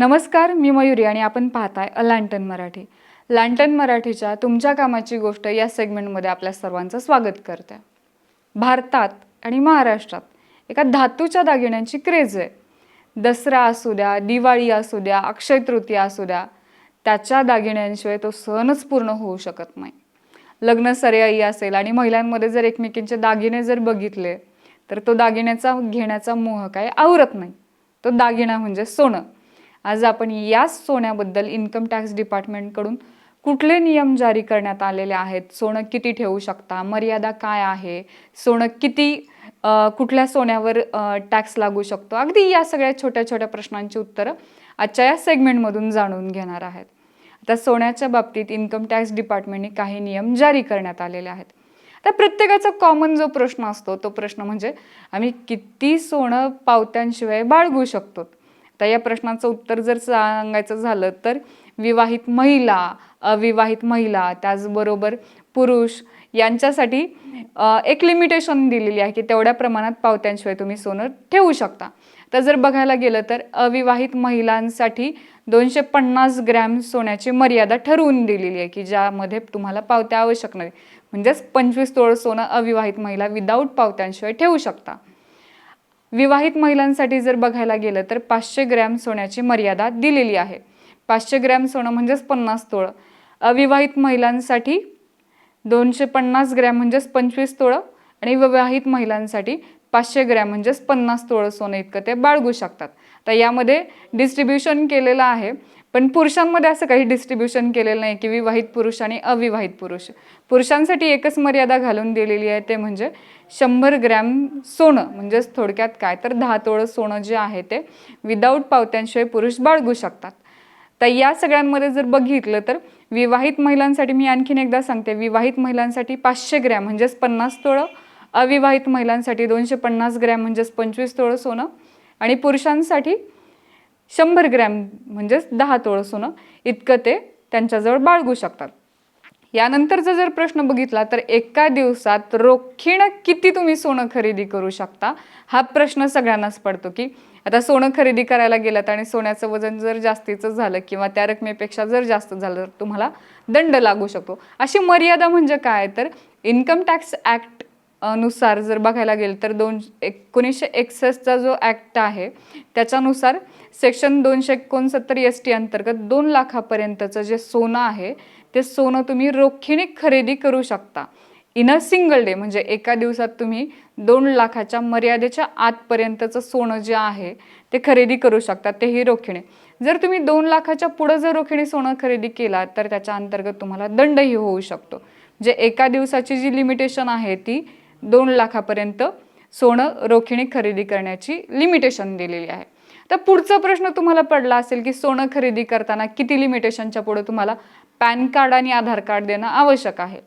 नमस्कार मी मयुरी आणि आपण पाहताय अ लँटन मराठी. लँटन मराठीच्या तुमच्या कामाची गोष्ट या सेगमेंटमध्ये आपल्या सर्वांचं स्वागत करते. भारतात आणि महाराष्ट्रात एका धातूच्या दागिन्यांची क्रेज आहे. दसरा असू द्या दिवाळी असू द्या अक्षय तृतीया असू द्या त्याच्या दागिन्यांशिवाय तो सणच पूर्ण होऊ शकत नाही. लग्न सर्याई असेल आणि महिलांमध्ये जर एकमेकींचे दागिने जर बघितले तर तो दागिन्याचा घेण्याचा मोह काय आवरत नाही. तो दागिना म्हणजे सोनं. आज आपण याच सोन्याबद्दल इन्कम टॅक्स डिपार्टमेंटकडून कुठले नियम जारी करण्यात आलेले आहेत? सोनं किती ठेवू शकता? मर्यादा काय आहे? सोनं किती कुठल्या सोन्यावर टॅक्स लागू शकतो? अगदी या सगळ्या छोट्या छोट्या प्रश्नांची उत्तरं आजच्या या सेगमेंटमधून जाणून घेणार आहेत. आता सोन्याच्या बाबतीत इन्कम टॅक्स डिपार्टमेंटने काही नियम जारी करण्यात आलेले आहेत. आता प्रत्येकाचा कॉमन जो प्रश्न असतो तो प्रश्न म्हणजे आम्ही किती सोनं पावत्यांशिवाय बाळगू शकतो? तर या प्रश्नाचं उत्तर जर सांगायचं झालं तर विवाहित महिला अविवाहित महिला त्याचबरोबर पुरुष यांच्यासाठी एक लिमिटेशन दिलेली आहे की तेवढ्या प्रमाणात पावत्यांशिवाय तुम्ही सोनं ठेवू शकता. तर जर बघायला गेलं तर अविवाहित महिलांसाठी दोनशे पन्नास ग्रॅम सोन्याची मर्यादा ठरवून दिलेली आहे की ज्यामध्ये तुम्हाला पावत्या आवश्यक नाही म्हणजेच पंचवीस तोळ सोनं अविवाहित महिला विदाऊट पावत्यांशिवाय ठेवू शकता. विवाहित महिलांसाठी जर बघायला गेलं तर पाचशे ग्रॅम सोन्याची मर्यादा दिलेली आहे. पाचशे ग्रॅम सोनं म्हणजेच पन्नास तोळ. अविवाहित महिलांसाठी दोनशे पन्नास ग्रॅम म्हणजेच पंचवीस तोळं आणि विवाहित महिलांसाठी पाचशे ग्रॅम म्हणजेच पन्नास तोळं सोनं इतकं ते बाळगू शकतात. तर यामध्ये डिस्ट्रीब्युशन केलेलं आहे. पण पुरुषांमध्ये असं काही डिस्ट्रीब्युशन केलेलं नाही की विवाहित पुरुष आणि अविवाहित पुरुष. पुरुषांसाठी एकच मर्यादा घालून दिलेली आहे ते म्हणजे शंभर ग्रॅम सोनं. म्हणजेच थोडक्यात काय तर दहा तोळं सोनं जे आहे ते विदाऊट पावत्यांशिवाय पुरुष बाळगू शकतात. तर या सगळ्यांमध्ये जर बघितलं तर विवाहित महिलांसाठी मी आणखीन एकदा सांगते. विवाहित महिलांसाठी पाचशे ग्रॅम म्हणजेच पन्नास तोळं अविवाहित महिलांसाठी दोनशे पन्नास ग्रॅम म्हणजेच पंचवीस तोळं सोनं आणि पुरुषांसाठी शंभर ग्रॅम म्हणजेच दहा तोळं सोनं इतकं ते त्यांच्याजवळ बाळगू शकतात. यानंतरचा जर प्रश्न बघितला तर एका दिवसात रोखीण किती तुम्ही सोनं खरेदी करू शकता? हा प्रश्न सगळ्यांनाच पडतो की आता सोनं खरेदी करायला गेलात आणि सोन्याचं वजन जर जास्तीचं झालं किंवा त्या रकमेपेक्षा जर जास्त झालं तर तुम्हाला दंड लागू शकतो. अशी मर्यादा म्हणजे काय? तर इन्कम टॅक्स ॲक्ट नुसार जर बघायला गेलं तर दोन एकोणीसशे एकसष्टचा जो ॲक्ट आहे त्याच्यानुसार सेक्शन दोनशे एकोणसत्तर एस टी अंतर्गत दोन लाखापर्यंतचं जे सोनं आहे ते सोनं तुम्ही रोखीने खरेदी करू शकता. इन अ सिंगल डे म्हणजे एका दिवसात तुम्ही दोन लाखाच्या मर्यादेच्या आतपर्यंतचं सोनं जे आहे ते खरेदी करू शकता तेही रोखीने. जर तुम्ही दोन लाखाच्या पुढं जर रोखीने सोनं खरेदी केला तर त्याच्या अंतर्गत तुम्हाला दंडही होऊ शकतो. म्हणजे एका दिवसाची जी लिमिटेशन आहे ती दोन लाखापर्यंत सोनं रोखीने खरेदी करण्याची लिमिटेशन दिलेली आहे. तर पुढचा प्रश्न तुम्हाला पडला असेल की सोनं खरेदी करताना किती लिमिटेशनच्या पुढे तुम्हाला पॅन कार्ड आणि आधार कार्ड देणं आवश्यक आहे.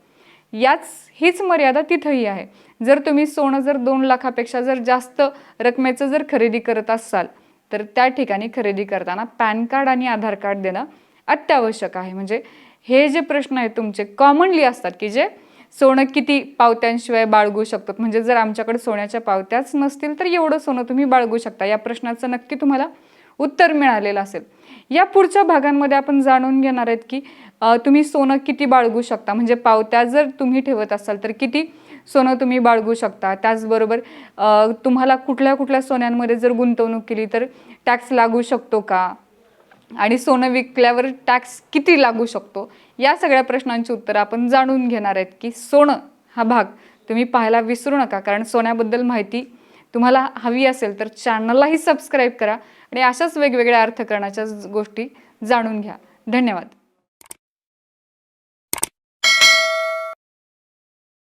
याच हीच मर्यादा तिथंही आहे. जर तुम्ही सोनं जर दोन लाखापेक्षा जर जास्त रकमेचं जर खरेदी करत असाल तर त्या ठिकाणी खरेदी करताना पॅन कार्ड आणि आधार कार्ड देणं अत्यावश्यक आहे. म्हणजे हे जे प्रश्न आहेत तुमचे कॉमनली असतात की जे सोनं किती पावत्यांशिवाय बाळगू शकतात? म्हणजे जर आमच्याकडे सोन्याच्या पावत्याच नसतील तर एवढं सोनं तुम्ही बाळगू शकता. या प्रश्नाचं नक्की तुम्हाला उत्तर मिळालेलं असेल. या पुढच्या भागांमध्ये आपण जाणून घेणार आहेत की तुम्ही सोनं किती बाळगू शकता? म्हणजे पावत्या जर तुम्ही ठेवत असाल तर किती सोनं तुम्ही बाळगू शकता? त्याचबरोबर तुम्हाला कुठल्या कुठल्या सोन्यांमध्ये जर गुंतवणूक केली तर टॅक्स लागू शकतो का? आणि सोनं विकल्यावर टॅक्स किती लागू शकतो? या सगळ्या प्रश्नांची उत्तरं आपण जाणून घेणार आहेत की सोनं हा भाग तुम्ही पाहायला विसरू नका. कारण सोन्याबद्दल माहिती तुम्हाला हवी असेल तर चॅनललाही सबस्क्राईब करा आणि अशाच वेगवेगळ्या अर्थकारणाच्या गोष्टी जाणून घ्या. धन्यवाद.